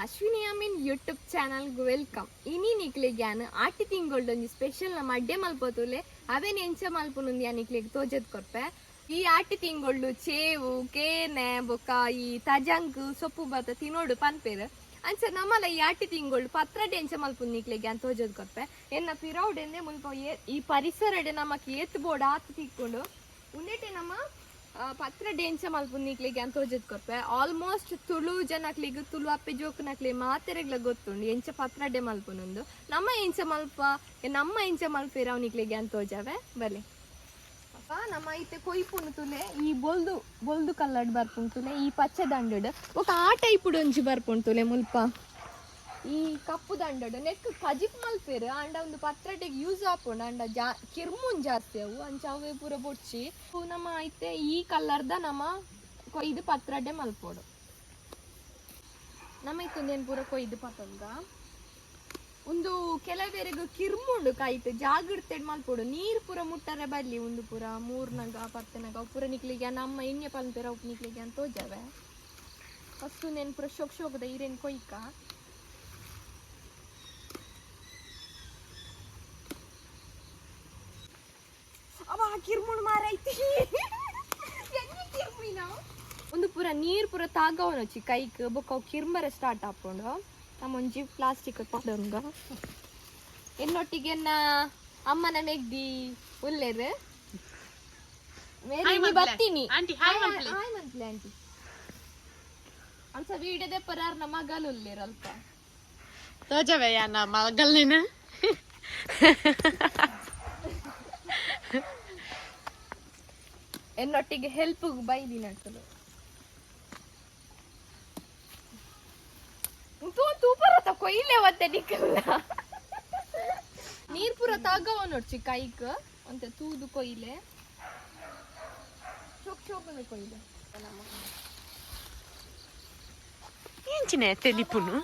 Ashwini Ameen YouTube ಚಾನಲ್ಗೆ welcome ಇನಿ ನಿಕ್ಲೆಗ್ಯಾನ್ ಆಟಿ ತಿಂಗೊಳ್ದು ಸ್ಪೆಷಲ್ ನಮ್ಮ ಅಡ್ಡೆ ಮಲ್ಪೋತುಲೆ ಅವೇನ್ ಎಂಚ ಮಲ್ಪುನುಂದು ಯಾ ನಿಕ್ಲೆಗ್ ತೋಜದ್ ಕೊರ್ಪೆ ಈ ಆಟಿ ತಿಂಗಳು ಚೇವು, ಕೇನೆ ಬೊಕ ಈ ತಜಂಕ್ ಸೊಪ್ಪು ಬತ್ತ ತಿನ್ನೋಡು ಪನ್ಪೇರು. ಅಂಚ ನಮ್ಮಲ್ಲ ಈ ಆಟಿ ತಿಂಗಳು ಪತ್ರಡೆ ಎಂಚ ಮಲ್ಪುನ್ ನಿಕ್ಲೆಗೆ ಅಂತ ತೋಜದ್ ಕೊರ್ಪೆ ಎನ್ನ ಪಿರೌಡೆಂದೆ ಮುಲ್ಪ ಏ- ಈ ಪರಿಸರಡೆ ನಮಕ್ ಏತ್ ಬೋರ್ಡ್ ಆತ್ ತಿಕ್ಕೊಂಡು ಉಂದೆಟೆ ನಮ್ಮ ಪತ್ರ ಡೇಂಚ ಮಲ್ಪುನಿಕ್ಲಿಗೆ ಅಂತ ತೋಜದ್ ಕೊರ್ಪೆ ಆಲ್ಮೋಸ್ಟ್ ತುಳು ಜನಕ್ಲಿಗ್, ತುಳು ಅಪ್ಪೆ ಜೋಕನಕ್ಲಿ ಮಾತೆರೆಗ್ಲ ಗೊತ್ತುಂಡು. ಎಂಚ ಪತ್ರ ಡೆ ಮಲ್ಪುನೊಂದು ನಮ್ಮ ಎಂಚ ಮಲ್ಪ, ನಮ್ಮ ಎಂಚ ಮಲ್ಪ ಇರವನಿಕ್ಲಿಗೆ ಅಂತ ತೋಜವೆ ಬಲೆ ನಮ್ಮ ಐತೆ ಕೊಯ್ಪುನು ತುಲೆ, ಈ ಬೊಲ್ದು ಬೊಲ್ದು ಕಲ್ಲಡ್ ಬರ್ಪುನ್ ಈ ಪಚ್ಚೆ ದಂಡಡ್. ಒಕ ಆ ಟೈಪ್ ಒಂಜಿ ಬರ್ಪುನ್ ಮುಲ್ಪ. ಈ ಕಪ್ಪು ದಂಡಡು ನೆಕ್ ಕಜಿಪ್ ಮಲ್ಪೇರು, ಅಂಡ ಒಂದು ಪತ್ರಟೆಗೆ ಯೂಸ್ ಆಪೋಣ ಅಂಡ ಜಾ, ಕಿರ್ಮುನ್ ಜಾಸ್ತಿ ಅವು, ಅಂಚ ಅವೇ ಪೂರ ಬೊಡ್ಚಿ. ನಮ್ಮ ಐತೆ, ಈ ಕಲರ್ದ ನಮ್ಮ ಕೊಯ್ದು ಪತ್ರಡೆ ಮಲ್ಪೋಡು. ನಮ್ಮ ಇತ್ತೊಂದೇನು ಪೂರ ಕೊಯ್ದು ಪತಂದ ಒಂದು ಕೆಲವೇರೆಗೂ ಕಿರ್ಮುಂಡು ಕಾಯ್ತು ಜಾಗಿಡ್ತೆಡ್ ಮಲ್ಪೋಡು. ನೀರು ಪೂರ ಮುಟ್ಟರೆ ಬರ್ಲಿ, ಒಂದು ಪೂರ ಮೂರ್ನಗ ಪತ್ತೆನಾಗ ಅವು ಪೂರ ನಿಕ್ಲಿಗೆ, ನಮ್ಮ ಎಣ್ಣೆ ಪಲ್ಪೇರ ಅವು ನಿಕ್ಲಿಗೆ ಅಂತ ತೋಜವೆ ಫಸ್ಟ್ ನೆನ್ಪುರ ಶೋಕ್ ಶೋಕದ ಈರೇನು ಕೊಯ್ಕ. ಅವ ಕಿರ್ಮುಣ್ ಮಾರೈತಿ. ಐತಿ ಕಿರ್ಮಿನ ಒಂದು ಪೂರ ನೀರ್ ಪೂರ ತಾಗವನೊಚ್ಚಿ ಕೈಕ್ ಬೊಕ್ಕ ಅವು ಕಿರ್ಮರ ಸ್ಟಾರ್ಟ್ ಆಪುಂಡು. ನಮ್ಮ ಒಂಜಿ ಪ್ಲಾಸ್ಟಿಕ್ ಕೊಡೋಂಗ ಎನ್ನೊಟ್ಟಿಗೆ ನಾ ಅಮ್ಮನ ಮೆಗ್ದಿ ಉಲ್ಲೆರ್. ಮೇರಿ ಬತ್ತೀನಿ ಆಂಟಿ ಹಾಯ್ ಮಂತ್ಲಿ ಆಂಟಿ. ಅನ್ಸ ವೀಡಿಯೋದೆ ಪರಾರ್ ನಮ್ಮ ಮಗಲ್ ಉಲ್ಲೆರ್ ಅಲ್ಪ. ತೋಜವೆ ಯಾನ ಮಗಲ್ನೇನ ಎನ್ನೊಟ್ಟಿಗೆ ಹೆಲ್ಪ್ ಬೈದಿ ನಟಲು ತೂ ತೂಪರ ಕೊಯ್ಲೆ ಇಲ್ಲೇ ಒತ್ತೆ ನೀರ್ ಪೂರ ತಗವ ನೋಡ್ಚಿ ಕೈಕ್ ಅಂತ ತೂದು ಕೊಯ್ಲೆ ಚೋಕ್ ಚೋಕನ ಕೊಯ್ಲೆ ಎಂಚಿನ ತೆಲಿಪುನು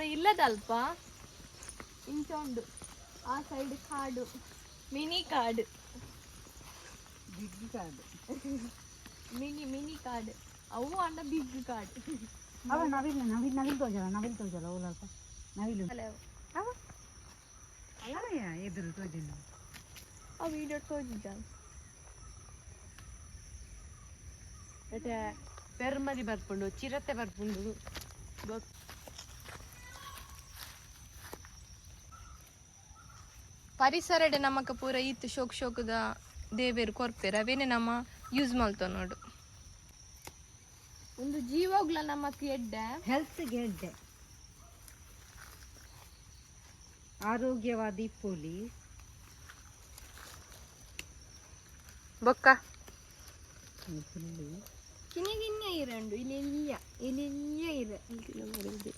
ಪೂರ ಇಲ್ಲದಲ್ಪ? ಇಂಚೊಂಡು. ಆ ಸೈಡ್ ಕಾಡು. ಮಿನಿ ಕಾಡು. ಮಿನಿ ಮಿನಿ ಕಾಡು. ಅವು ಅಂಡ ಬಿಗ್ ಕಾಡು. ಅವ ನವಿಲ್ ನವಿಲ್ ನವಿಲ್ ತೋಜಲ್ಲ ನವಿಲ್ ತೋಜಲ್ಲ ಓಲಲ್ಪ ನವಿಲು. ಅಲ್ಲ ಅವು. ಅಲ್ಲಯ್ಯ ಎದುರು ತೋಜಿಲ್ಲ? ಆ ವಿಡಿಯೋ ತೋಜಿದ್ದಾವೆ ಮತ್ತೆ ಪೆರ್ಮರಿ ಬರ್ಪುಂಡು ಚಿರತೆ ಬರ್ಪುಂಡು. ಪರಿಸರಡೆ ನಮಕ ಪೂರ ಇತ್ತು ಶೋಕ್ ಶೋಕದ ದೇವೇರು ಕೊರ್ಪೆರ್ ಅವೇನೆ ನಮ್ಮ ಯೂಸ್ ಮಾಡ್ತಾವ ನೋಡು. ಒಂದು ಜೀವಗ್ಲ ನಮಕ್ ಎಡ್ಡೆ. ಹೆಲ್ತ್ ಎಡ್ಡೆ. ಆರೋಗ್ಯವಾದಿ ಪೋಲಿ. ಬೊಕ್ಕ. ಕಿನ್ನೆ ಕಿನ್ನೆ ಇರಂಡು ಇಲ್ಲಿ ಇಲ್ಲಿಯ ಇಲ್ಲಿ ಇಲ್ಲಿಯ ಇರ ಇಲ್ಲಿ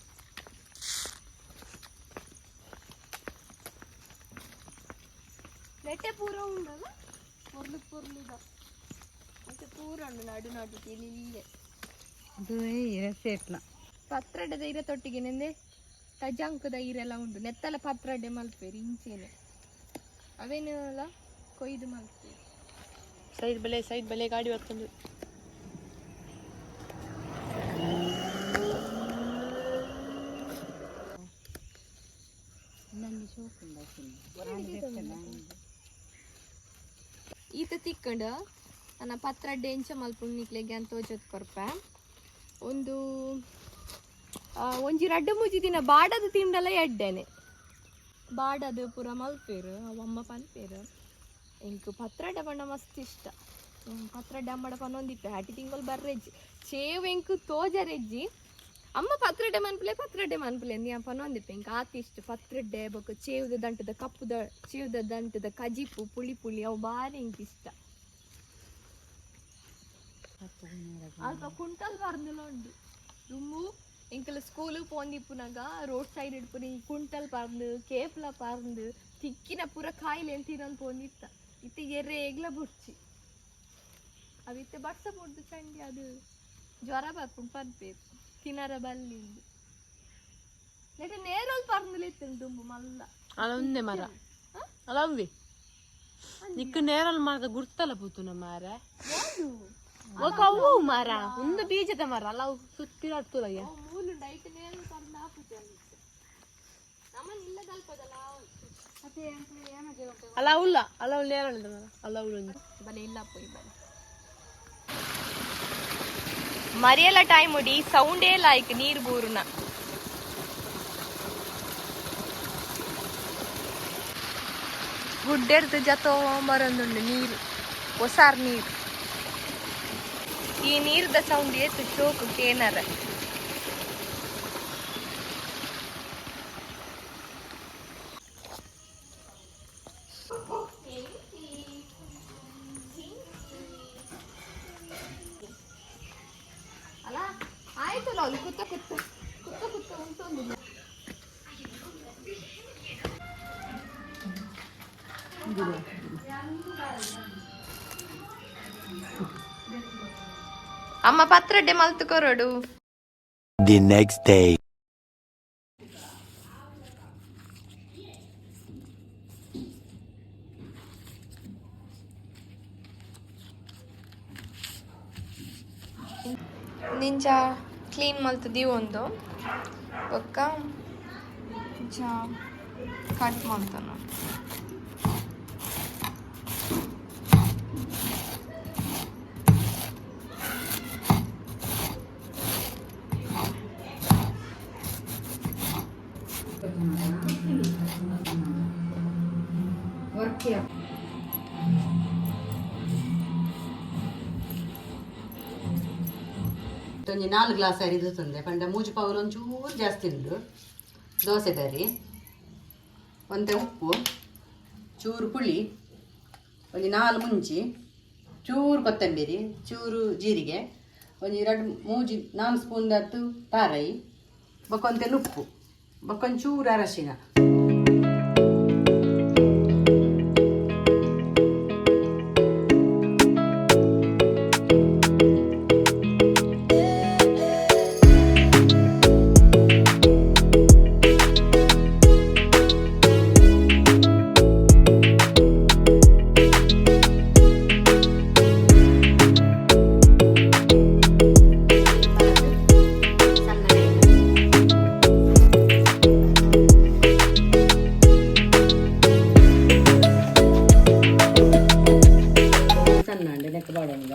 ನೋಡಿದ್ದು ನೆಟ್ಟೆ ಪೂರ ಉಂಡಲ್ಲ ಪೊರ್ಲು ಪೊರ್ಲುದ ಮತ್ತೆ ಪೂರ ಉಂಡು ನಡು ನಾಟಿಗೆ ಇಲ್ಲಿ ಇಲ್ಲಿಯೇ ಅದು ಇರಸೇಟ್ಲ ಪತ್ರಡೆದ ಇರ ತೊಟ್ಟಿಗೆ ನೆಂದೆ ತಜಾಂಕದ ಇರೆಲ್ಲ ಉಂಟು ನೆತ್ತಲ ಪತ್ರಡೆ ಮಲ್ಪೇರಿ ಇಂಚೇನೆ ಅವೇನೆಲ್ಲ ಕೊಯ್ದು ಮಲ್ಪೇರಿ ಸೈಡ್ ಬಲೆ ಸೈಡ್ ಬಲೆ ಗಾಡಿ ಬರ್ತುಂಡು ನಂಗೆ ಶೋಕುಂಡ ಈತ ತಿಕ್ಕಂಡು ನನ್ನ ಪತ್ರ ಎಂಚ ಮಲ್ಪುಂಡು ನಿಕ್ಲೆಗೆ ಅಂತ ತೋಜತ್ ಕೊರ್ಪೆ. ಒಂದು ಒಂಜಿ ರಡ್ಡು ಮುಜಿ ದಿನ ಬಾಡದು ತಿಂಡಲ ಎಡ್ಡೆನೆ. ಬಾಡದು ಪೂರ ಮಲ್ಪೇರು ಅವಮ್ಮ ಪನ್ಪೇರು ಎಂಕ್ ಪತ್ರಡೆ ಪಂಡ ಮಸ್ತ್ ಇಷ್ಟ. ಪತ್ರಡೆ ಅಮ್ಮಡ ಪನ್ನೊಂದಿಪ್ಪೆ ಹಟಿ ತಿಂಗಳು ಬರ್ರೆಜ್ಜಿ. ಚೇವ್ ಎಂಕ್ ತೋಜರೆಜ್ಜಿ. ಅಮ್ಮ ಪತ್ರಡೆ ಮನ್ಪುಲೆ ಪತ್ರಡೆ ಮನ್ಪುಲೆ, ನೀ ಪನ್ನೊಂದಿಪ್ಪೆ ಎಂಕ್ ಆತಿ ಇಷ್ಟ ಪತ್ರಡ್ಡೆ ಬೊಕ, ಚೇವ್ದ ದಂಟದ ಕಪ್ಪುದ, ಚೇವ್ದ ದಂಟದ ಕಜಿಪು, ಪುಳಿ ಪುಳಿ, ಅವು ಬಾರಿ ಎಂಕ್ ಇಷ್ಟ ಅಲ್ಪ ಕುಂಟಲ್ ಬರ್ಂದುಲ ಉಂಡು. ರುಮ್ಮು ಎಂಕಲ ಸ್ಕೂಲ್ ಪೋಂದಿಪ್ಪುನಾಗ ರೋಡ್ ಸೈಡ್ ಇಡ್ಪುನಿ ಕುಂಟಲ್ ಪರ್ಂದು, ಕೇಪ್ಲ ಪರ್ಂದು, ತಿಕ್ಕಿನ ಪೂರ ಕಾಯಿಲೆ ಅಂತ ಇನ್ನೊಂದು ಪೋಂದಿತ್ತ. ಇತ್ತ ಎರೆ ಏಗ್ಲ ಬುಡ್ಚಿ. ಅವಿತ್ತೆ ಬಡ್ಸ ಬುಡ್ದು ಚಂಡಿ ಅದು. ಜ್ವರ ಬರ್ಪುಂಡು ಪರ್ಬೇಕು తినరబల్లి లేకపోతే నేరోలు పరుగులు తింటుంపు మళ్ళా. అలా ఉంది మరా. అలా ఉంది. నీకు నేరాలు మారద గుర్తల పోతున్నా మారా ఒక అవ్వు మారా. ఉంద బీజದ మారా. అలా ಸುತ್ತಿರಾಡ್ತದ ಅಲ್ಲ ಉಲ್ಲ ಅಲ್ಲ ಉಲ್ಲ ಅಲ್ಲ ಉಲ್ಲ ಬಲೆ ಇಲ್ಲ ಪೋಯ್ ಮರಿಯಲ್ಲ ಟೈಮ್ ಉಡಿ ಸೌಂಡೇ ಲೈಕ್ ನೀರ್ ಬೂರ್ನ ಗುಡ್ಡೆರ್ದು ಜತೋ ಮರೊಂದುಂಡು ನೀರು ಹೊಸಾರ್ ನೀರು. ಈ ನೀರ್ದ ಸೌಂಡ್ ಏತು ಚೋಕು ಕೇನರ ಅಮ್ಮ ಪತ್ರಡ್ಡೆ ಮಲ್ತುಕೊರೋಡು ది నెక్స్ట్ డే ನಿಂಜ ಕ್ಲೀನ್ ಮಲ್ತದಿ ಒಂದು. ಒಕ್ಕ ಜಾ ಕಟ್ ಮಾಡ್ತಾನ ಒಂಜಿ ನಾಲ್ಕು ಗ್ಲಾಸ್ ಅರಿದು ತಂದೆ. ಪಂಡ ಮೂಜಿ ಪವರ್ ಒಂಚೂರು ಜಾಸ್ತಿ ಉಂಡು. ದೋಸೆ ತರಿ. ಒಂತೆ ಉಪ್ಪು. ಚೂರು ಪುಳಿ. ಒಂದು ನಾಲ್ಕು ಮುಂಚಿ. ಚೂರು ಕೊತ್ತಂಬರಿ. ಚೂರು ಜೀರಿಗೆ. ಒಂದು ಎರಡು ಮೂಜಿ ನಾಲ್ಕು ಸ್ಪೂನ್ ತಾರಾಯಿ ತಾರೈ ಉಪ್ಪು. ಉಪ್ಪು ಚೂರು ಅರಶಿನ.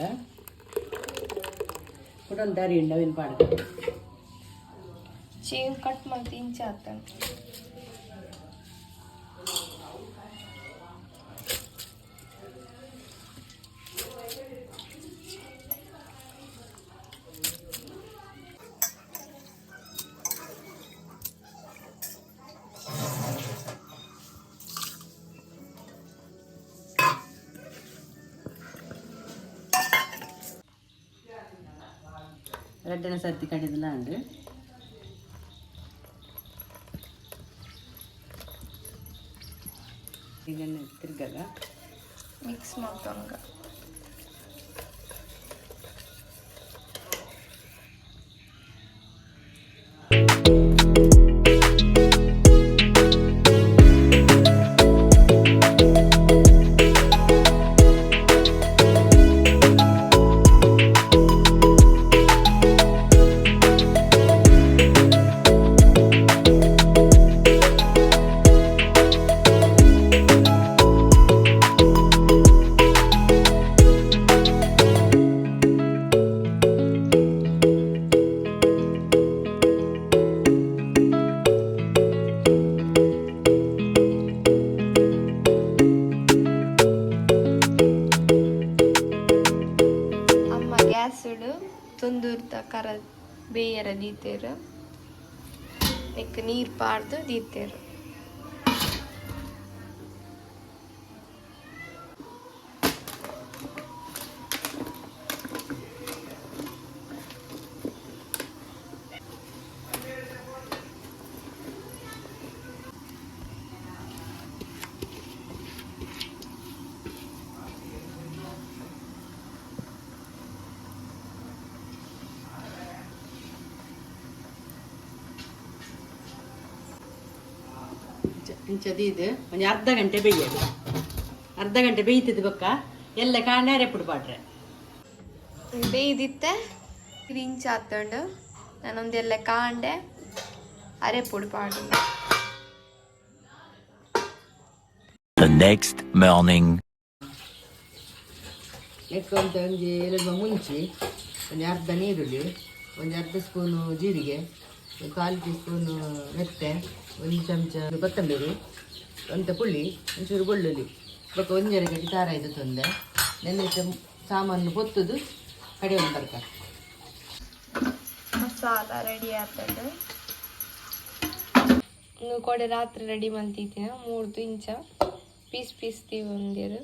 ಬಾಡಂಗ ಕುಡೊಂದು ದಾರಿ ಉಂಡ ಅವಿನ ಪಾಡ ಚೇನ್ ಕಟ್ ಎರಡನೇ ಸರ್ತಿ ಕಡಿದಿಲ್ಲ ಅಂದರೆ ಇದನ್ನು ತಿರ್ಗಲ್ಲ ಮಿಕ್ಸ್ ಮಾಡ್ತಾನಗ ನೀರು ಪಾಡ್ದು ಇಂಚದು ಇದು. ಒಂದು ಅರ್ಧ ಗಂಟೆ ಬೇಯೋದು ಅರ್ಧ ಗಂಟೆ ಬೇಯ್ತದ ಬೊಕ್ಕ ಎಲ್ಲ ಕಾಣಾರೆ ಪಾಡ್ರೆ ಬೇಯ್ದಿತ್ತೆ. ಇದು ಇಂಚ ಹತ್ತಂಡು ನಾನೊಂದೆಲ್ಲ ಕಾಂಡೆ ಅರೆ ಪುಡಿ ಪಾಡು The next morning. ಲೆಕ್ಕ ಅಂತ ಒಂಜಿ ಎರಡು ಮುಂಚಿ ಒಂದು ಅರ್ಧ ನೀರುಳ್ಳಿ ಒಂದು ಅರ್ಧ ಸ್ಪೂನು ಜೀರಿಗೆ. ಕಾಲು ಟೀ ಸ್ಪೂನು ಮೆತ್ತೆ, ಒಂದು ಚಮಚ ಕೊತ್ತಂಬರಿ, ಒಂದು ಪುಳ್ಳಿ, ಒಂಚೂರು ಬೆಳ್ಳುಳ್ಳಿ. ಬೊಕ್ಕ ಒಂಜೆರೆ ಗಂಟೆ ಖಾರ ಇದು ತೊಂದೆ ನೆನ್ನೆ ಸಾಮಾನು ಹೊತ್ತದು ಕಡೆ ಒಂದು ಬರ್ಕ ಮಸಾಲ ರೆಡಿ ಆಗ್ತದೆ. ಇನ್ನು ಕೊಡೆ ರಾತ್ರಿ ರೆಡಿ ಮಾಡ್ತಿದ್ದೀನಿ ಮೂರ್ದು ಇಂಚ ಪೀಸ್ ಪೀಸ್ ತೀವಿ ಒಂದಿರು.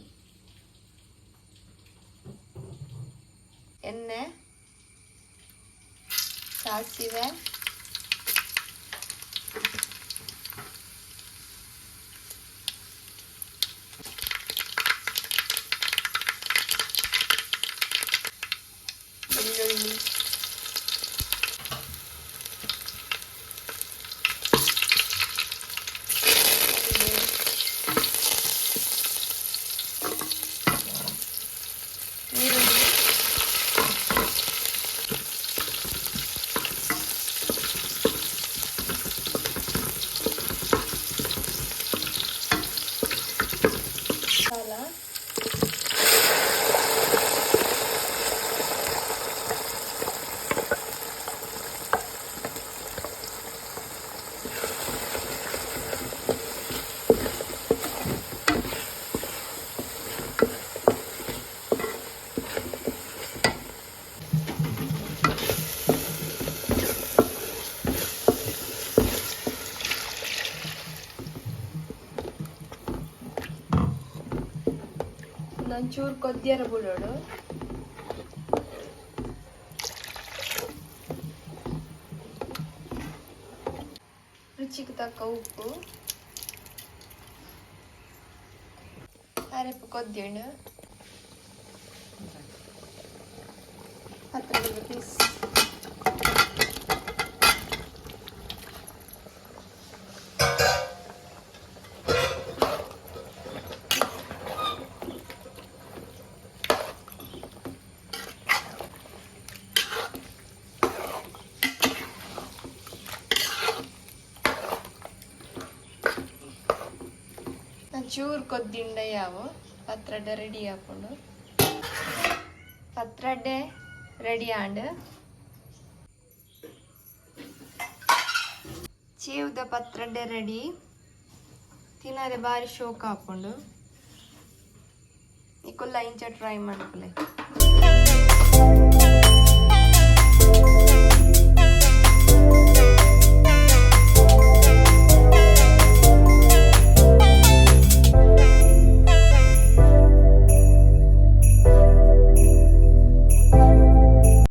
ಎಣ್ಣೆ, ಸಾಸಿವೆ ಒಂಚೂರು ಕೊದ್ದಿಯರ ಬಿಡೋಡು ರುಚಿಗೆ ತಕ್ಕ ಉಪ್ಪು ಅರೆಪ್ಪು ಕೊದ್ದಿಯಣ್ಣು ಹತ್ತು ಪೀಸ್ ಚೂರು ಕೊದ್ದಿಂಡ ಯಾವ? ಪತ್ರಡ್ಡೆ ರೆಡಿ ಹಾಕೊಂಡು. ಪತ್ರಡ್ಡೆ ರೆಡಿ ಆಂಡ್ ಚೇವ್ದ ಪತ್ರಡ್ಡೆ ರೆಡಿ ತಿನ್ನರೆ ಬಾರಿ ಶೋಕ ಹಾಕೊಂಡು. ಲೈನ್ ಇಂಚ ಟ್ರೈ ಮಾಡ್ಕೊಲೆ.